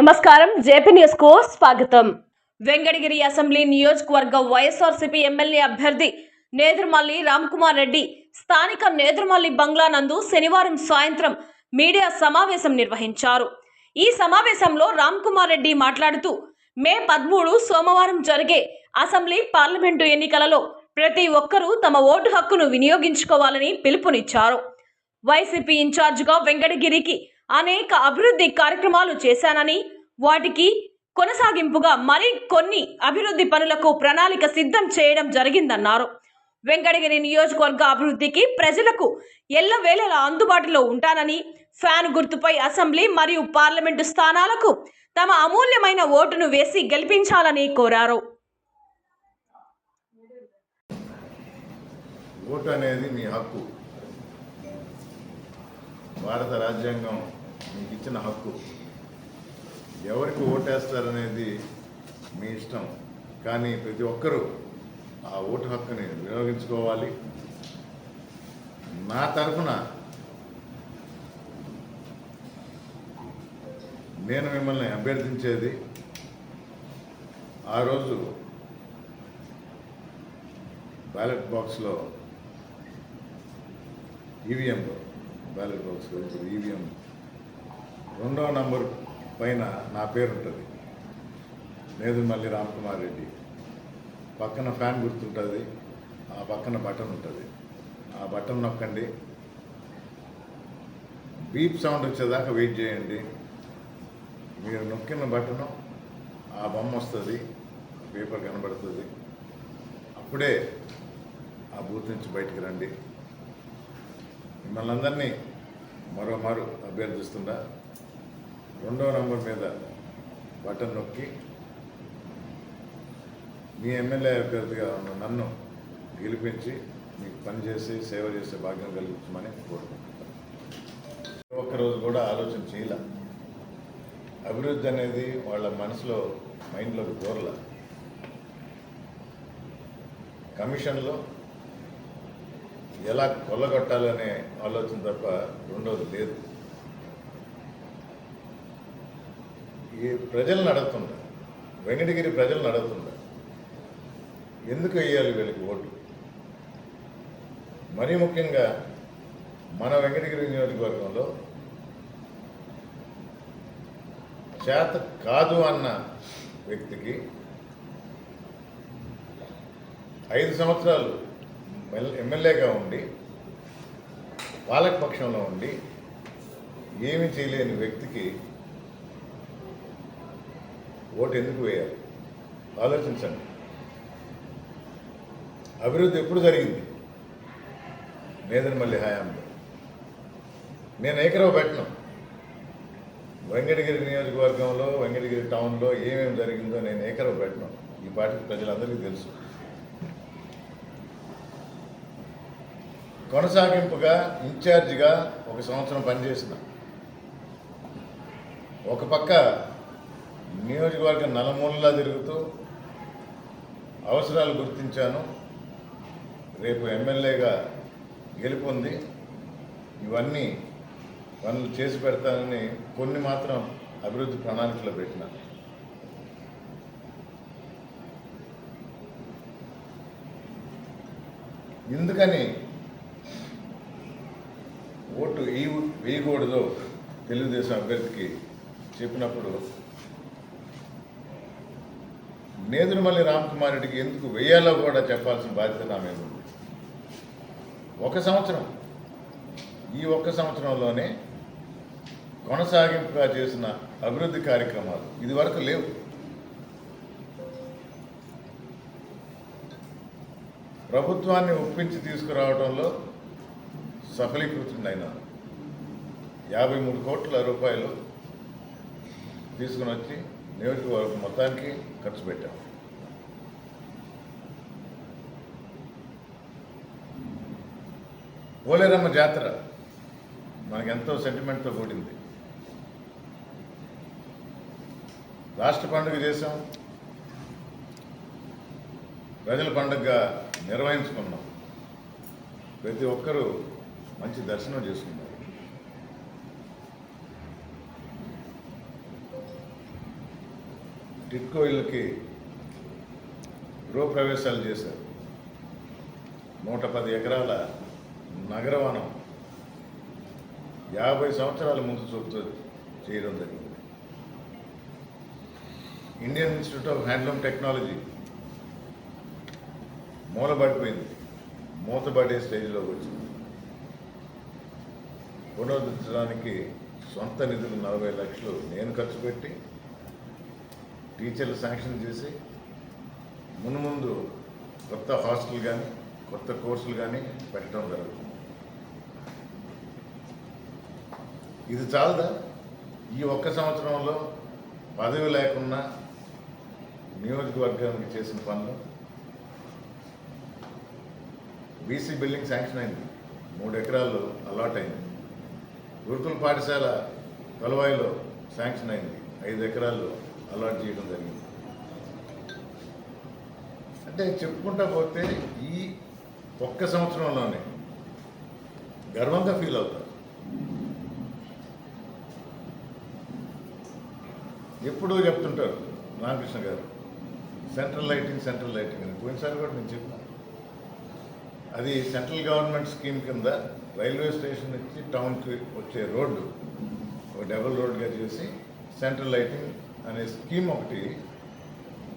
నమస్కారం. జేపీ న్యూస్కు స్వాగతం. వెంకటగిరి అసెంబ్లీ నియోజకవర్గ వైఎస్ఆర్సీపీ ఎమ్మెల్యే అభ్యర్థి నేదురుమల్లి రామ్కుమార్ రెడ్డి స్థానిక నేదురుమల్లి బంగ్లా నందు శనివారం సాయంత్రం మీడియా సమావేశం నిర్వహించారు. ఈ సమావేశంలో రామ్కుమార్ రెడ్డి మాట్లాడుతూ మే పదమూడు సోమవారం జరిగే అసెంబ్లీ పార్లమెంటు ఎన్నికలలో ప్రతి ఒక్కరూ తమ ఓటు హక్కును వినియోగించుకోవాలని పిలుపునిచ్చారు. వైసీపీ ఇన్ఛార్జిగా వెంకటగిరికి అనేక అభివృద్ధి కార్యక్రమాలు చేశానని వాటికి కొనసాగింపుగా మరి కొన్ని అభివృద్ధి పనులకు ప్రణాళిక సిద్ధం చేయడం జరిగిందన్నారు. వెంకటగిరి నియోజకవర్గ అభివృద్ధికి ప్రజలకు ఎల్లవేళలా అందుబాటులో ఉంటానని ఫ్యాన్ గుర్తుపై అసెంబ్లీ మరియు పార్లమెంటు స్థానాలకు తమ అమూల్యమైన ఓటును వేసి గెలిపించాలని కోరారు. ఓటు అనేది మీ హక్కు. భారత రాజ్యాంగం మీకు ఇచ్చిన హక్కు. ఎవరికి ఓటేస్తారనేది మీ ఇష్టం. కానీ ప్రతి ఒక్కరూ ఆ ఓటు హక్కుని వినియోగించుకోవాలి. నా తరఫున నేను మిమ్మల్ని అభ్యర్థించేది ఆ రోజు బ్యాలెట్ బాక్స్లో ఈవీఎంలో బ్యాలెట్ బాక్స్లో ఈవీఎం రెండవ నంబర్ పైన నా పేరు ఉంటుంది నేదుమల్లి రామ్కుమార్ రెడ్డి పక్కన ఫ్యాన్ గుర్తుంటుంది ఆ పక్కన బటన్ ఉంటుంది. ఆ బటన్ నొక్కండి. బీప్ సౌండ్ వచ్చేదాకా వెయిట్ చేయండి. మీరు నొక్కిన బటను ఆ బొమ్మ వస్తుంది పేపర్ కనబడుతుంది. అప్పుడే ఆ బూత్ నుంచి బయటికి రండి. మిమ్మల్ని అందరినీ మరో మారు రెండవ నంబర్ మీద బటన్ నొక్కి మీ ఎమ్మెల్యే అభ్యర్థిగా ఉన్న నన్ను గెలిపించి మీకు పనిచేసి సేవ చేసే భాగ్యం కలిగించమని కోరుకుంటున్నాను. ఒక్కరోజు కూడా ఆలోచన చేయాల. అభివృద్ధి అనేది వాళ్ళ మనసులో మైండ్లోకి దూరల. కమిషన్లో ఎలా కొల్లగొట్టాలనే ఆలోచన తప్ప రెండోది లేదు. ఈ ప్రజలను అడుగుతుండ వెంకటగిరి ప్రజలను అడుగుతుండ ఎందుకు వేయాలి వీళ్ళకి ఓటు? మరీ ముఖ్యంగా మన వెంకటగిరి నియోజకవర్గంలో చేత కాదు అన్న వ్యక్తికి ఐదు సంవత్సరాలు ఎమ్మెల్యేగా ఉండి పాలకపక్షంలో ఉండి ఏమీ చేయలేని వ్యక్తికి ఓటు ఎందుకు వేయాలి? ఆలోచించండి. అభివృద్ధి ఎప్పుడు జరిగింది? నేదనమల్లి హయాంలో. నేను ఏకరవ పెట్టను వెంకటగిరి నియోజకవర్గంలో వెంకటగిరి టౌన్లో ఏమేమి జరిగిందో నేను ఏకరవ పెట్టను ఈ పాటికి ప్రజలందరికీ తెలుసు. కొనసాగింపుగా ఇన్ఛార్జిగా ఒక సంవత్సరం పనిచేసిన ఒక పక్క నియోజకవర్గ నలుమూలలా తిరుగుతూ అవసరాలు గుర్తించాను. రేపు ఎమ్మెల్యేగా గెలుపొంది ఇవన్నీ పనులు చేసి పెడతానని కొన్ని మాత్రం అభివృద్ధి ప్రణాళికలో పెట్టిన. ఎందుకని? ఓటు ఈ తెలుగుదేశం అభ్యర్థికి చెప్పినప్పుడు నేదురుమల్లి రామ్కుమార్ రెడ్డికి ఎందుకు వేయాలో కూడా చెప్పాల్సిన బాధ్యత నా మీద ఉంది. ఒక సంవత్సరం. ఈ ఒక్క సంవత్సరంలోనే కొనసాగింపుగా చేసిన అభివృద్ధి కార్యక్రమాలు ఇదివరకు లేవు. ప్రభుత్వాన్ని ఒప్పించి తీసుకురావడంలో సఫలీకృతుడైన యాభై మూడు కోట్ల రూపాయలు తీసుకుని వచ్చి నియోజకవర్గం మొత్తానికి ఖర్చు పెట్టాం. పోలేరమ్మ జాతర మనకెంతో సెంటిమెంట్తో కూడింది. రాష్ట్ర పండుగ చేసాం ప్రజల పండుగగా నిర్వహించుకున్నాం. ప్రతి ఒక్కరూ మంచి దర్శనం చేసుకున్నారు టిట్కో ఇళ్ళకి గృహప్రవేశాలు చేశారు. నూట పది ఎకరాల నగరవనం యాభై సంవత్సరాల ముందు చూపుతూ చేయడం జరిగింది. Indian institute of handloom technology మూలబడిపోయింది. మూతబడే స్టేజ్లోకి వచ్చింది. పునరుద్ధరించడానికి సొంత నిధులు నలభై లక్షలు నేను ఖర్చు పెట్టి టీచర్లు శాంక్షన్ చేసి మునుముందు కొత్త హాస్టల్ కానీ కొత్త కోర్సులు కానీ పెట్టడం జరుగుతుంది. ఇది చాలదా? ఈ ఒక్క సంవత్సరంలో పదవి లేకుండా నియోజకవర్గానికి చేసిన పనులు? బీసీ బిల్డింగ్ శాంక్షన్ అయింది. మూడు ఎకరాలు అలాట్ అయింది. గురుకుల పాఠశాల కొలవాయిలో శాంక్షన్ అయింది. ఐదు ఎకరాలు అలాట్ చేయడం జరిగింది. అంటే చెప్పుకుంటా పోతే ఈ ఒక్క సంవత్సరంలోనే గర్వంగా ఫీల్ అవుతారు. ఎప్పుడూ చెప్తుంటారు రామకృష్ణ గారు సెంట్రల్ లైటింగ్ సెంట్రల్ లైటింగ్ అని. పోయినసారి కూడా నేను చెప్పాను. అది సెంట్రల్ గవర్నమెంట్ స్కీమ్ కింద రైల్వే స్టేషన్ నుంచి టౌన్కి వచ్చే రోడ్డు ఒక డబుల్ రోడ్గా చేసి సెంట్రల్ లైటింగ్ అనే స్కీమ్ ఒకటి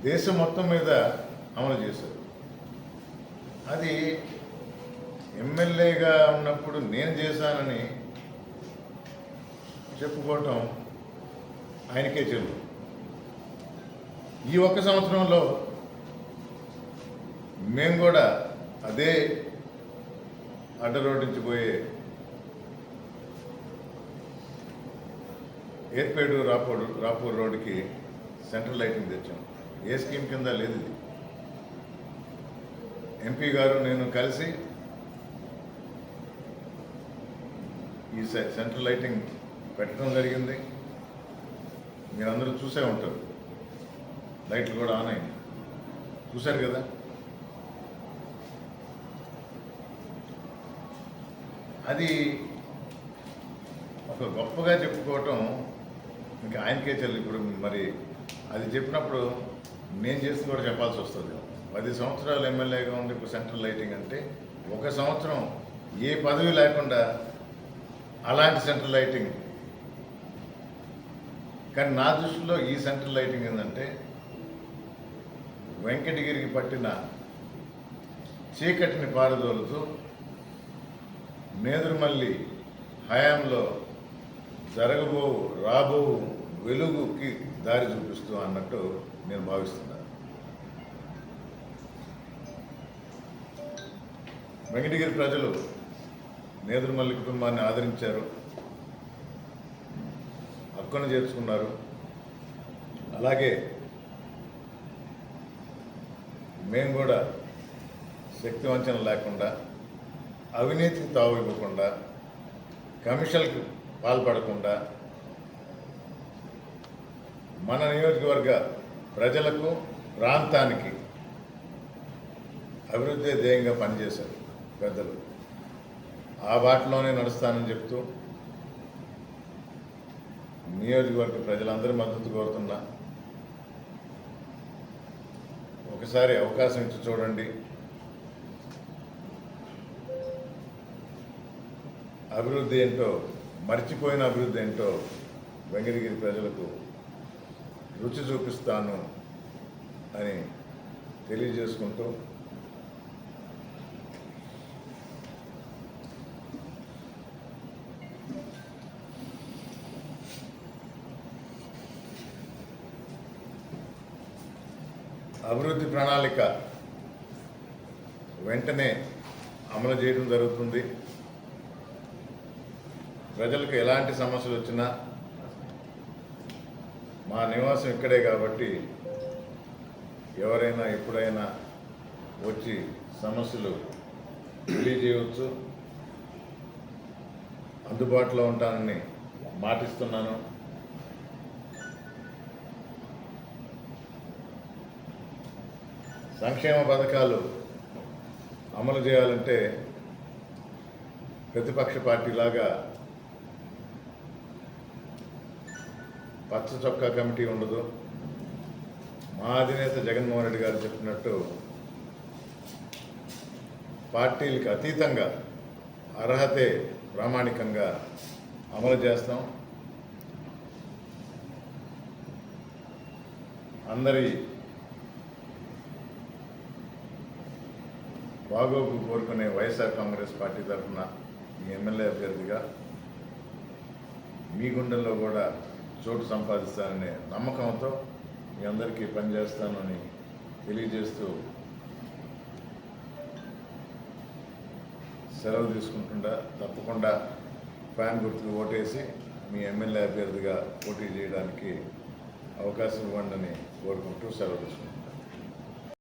దేశం మొత్తం మీద అమలు చేశారు. అది ఎమ్మెల్యేగా ఉన్నప్పుడు నేను చేశానని చెప్పుకోవటం ఆయనకే చెల్లు. ఈ ఒక్క సంవత్సరంలో మేము కూడా అదే అడ్డ రోడ్ నుంచి పోయే ఏర్పేడు రాపూడు రాపూర్ రోడ్డుకి సెంట్రల్ లైటింగ్ తెచ్చాం. ఏ స్కీమ్ కింద లేదు ఇది. ఎంపీ గారు నేను కలిసి ఈ సె- సెంట్రల్ లైటింగ్ పెట్టడం జరిగింది. మీరందరూ చూసే ఉంటారు. లైట్లు కూడా ఆన్ అయింది చూశారు కదా? అది ఒక గొప్పగా చెప్పుకోవటం ఇంకా ఆయనకే చెల్లి ఇప్పుడు మరి అది చెప్పినప్పుడు నేను చేసి కూడా చెప్పాల్సి వస్తుంది. పది సంవత్సరాలు ఎమ్మెల్యేగా ఉండి ఇప్పుడు సెంట్రల్ లైటింగ్ అంటే ఒక సంవత్సరం ఏ పదవి లేకుండా అలాంటి సెంట్రల్ లైటింగ్. కానీ నా దృష్టిలో ఈ సెంట్రల్ లైటింగ్ ఏంటంటే వెంకటగిరికి పట్టిన చీకటిని పారదోలుతూ నేదురుమల్లి హయాంలో జరగబో రాబో వెలుగుకి దారి చూపిస్తూ అన్నట్టు నేను భావిస్తున్నాను. వెంకటగిరి ప్రజలు నేదురుమల్లి కుటుంబాన్ని ఆదరించారు. హక్కును చేర్చుకున్నారు. అలాగే మేము కూడా శక్తి వంచన లేకుండా అవినీతికి తావు ఇవ్వకుండా కమిషన్కి పాల్పడకుండా మన నియోజకవర్గ ప్రజలకు ప్రాంతానికి అభివృద్ధి ధ్యేయంగా పనిచేశారు పెద్దలు. ఆ బాటలోనే నడుస్తానని చెప్తూ నియోజకవర్గ ప్రజలందరి మద్దతు కోరుతున్నా. ఒకసారి అవకాశం ఇచ్చి చూడండి. అభివృద్ధి ఏంటో మర్చిపోయిన అభివృద్ధి ఏంటో వెంకటగిరి ప్రజలకు రుచి చూపిస్తాను అని తెలియజేసుకుంటూ అభివృద్ధి ప్రణాళిక వెంటనే అమలు చేయడం జరుగుతుంది. ప్రజలకు ఎలాంటి సమస్యలు వచ్చినా మా నివాసం ఇక్కడే కాబట్టి ఎవరైనా ఎప్పుడైనా వచ్చి సమస్యలు తెలియజేయవచ్చు. అందుబాటులో ఉంటానని మాటిస్తున్నాను. సంక్షేమ పథకాలు అమలు చేయాలంటే ప్రతిపక్ష పార్టీలాగా పచ్చ చొక్కా కమిటీ ఉండదు. మా అధినేత జగన్మోహన్ రెడ్డి గారు చెప్పినట్టు పార్టీలకు అతీతంగా అర్హతే ప్రామాణికంగా అమలు చేస్తాం. అందరి బాగోగు కోరుకునే వైఎస్ఆర్ కాంగ్రెస్ పార్టీ తరఫున మీ ఎమ్మెల్యే అభ్యర్థిగా మీ గుండెల్లో కూడా చోటు సంపాదిస్తాననే నమ్మకంతో మీ అందరికీ పనిచేస్తానని తెలియజేస్తూ సెలవు తీసుకుంటుండా తప్పకుండా ఫ్యాన్ గుర్తుకు ఓటేసి మీ ఎమ్మెల్యే అభ్యర్థిగా పోటీ చేయడానికి అవకాశం ఇవ్వండి అని కోరుకుంటూ సెలవు తీసుకుంటున్నాను.